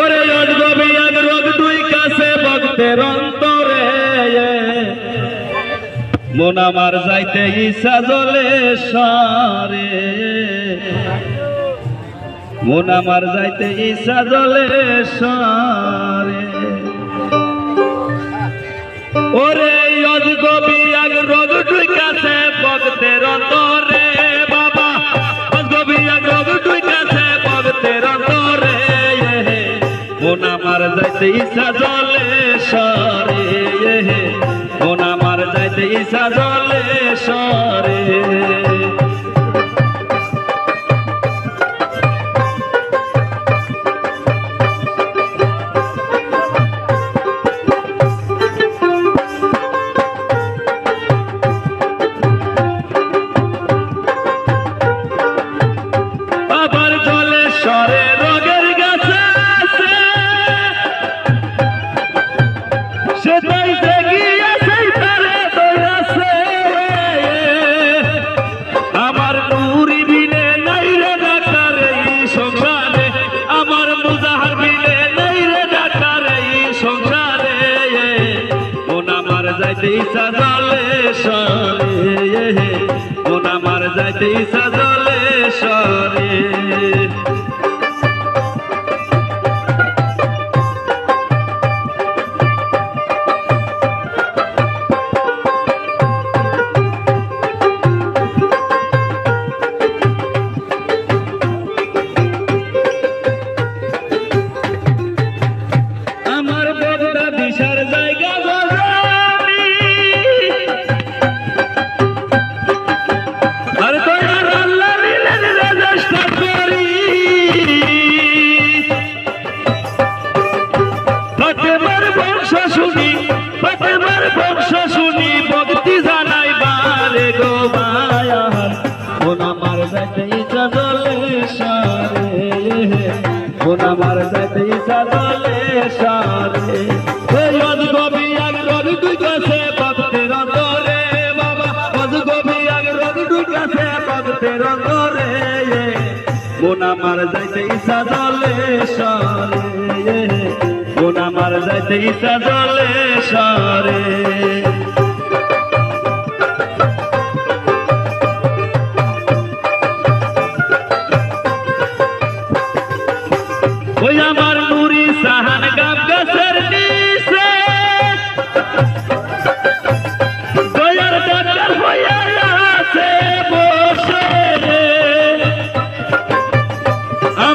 ওরে অজগবি এক রোগ কাছে ভক্তের অন্তরে। মন আমার যাইতে ইচ্ছা জলে সারে। মন আমার যাইতে ইচ্ছা জলে সারে। ওরে মন আমার যাইতে ইচ্ছা জলে সরে। মন আমার যাইতে ইচ্ছা জলে সরে। যাইতে ইচ্ছা জলে সরে। মন আমার যাইতে ইচ্ছা জলে সরে। মন আমার ইচ্ছা জলে সারে ওই অজগবি এক রোগ দুই কাছে ভক্তের অন্তরে বাবা। অজগবি এক রোগ দুই কাছে ভক্তের অন্তরে মন আমার যাইতে জলে সারে মন আমার যাইতে জলে সারে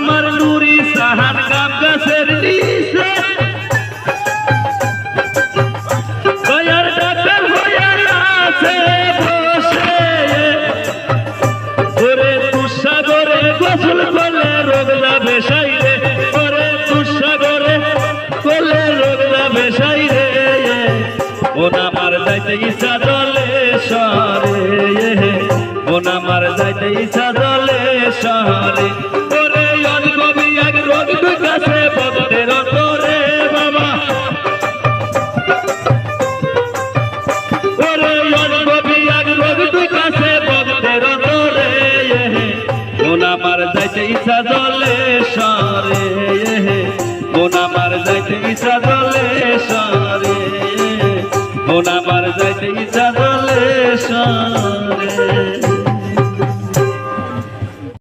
আমার নুরি সাহান গাছের নিচে। দয়ার ডাক্তার হইয়া আছে বসে। ওরে তুষাগরে গোসল করলে রোগ যাবে সাইরে। ওরে তুষাগরে করলে যাইতে ইচ্ছা জলে সরে। যাইতে ইচ্ছা জলে সরে। মন আমার ইচ্ছা জলে সরে। মন যাইতে ইচ্ছা জলে সরে।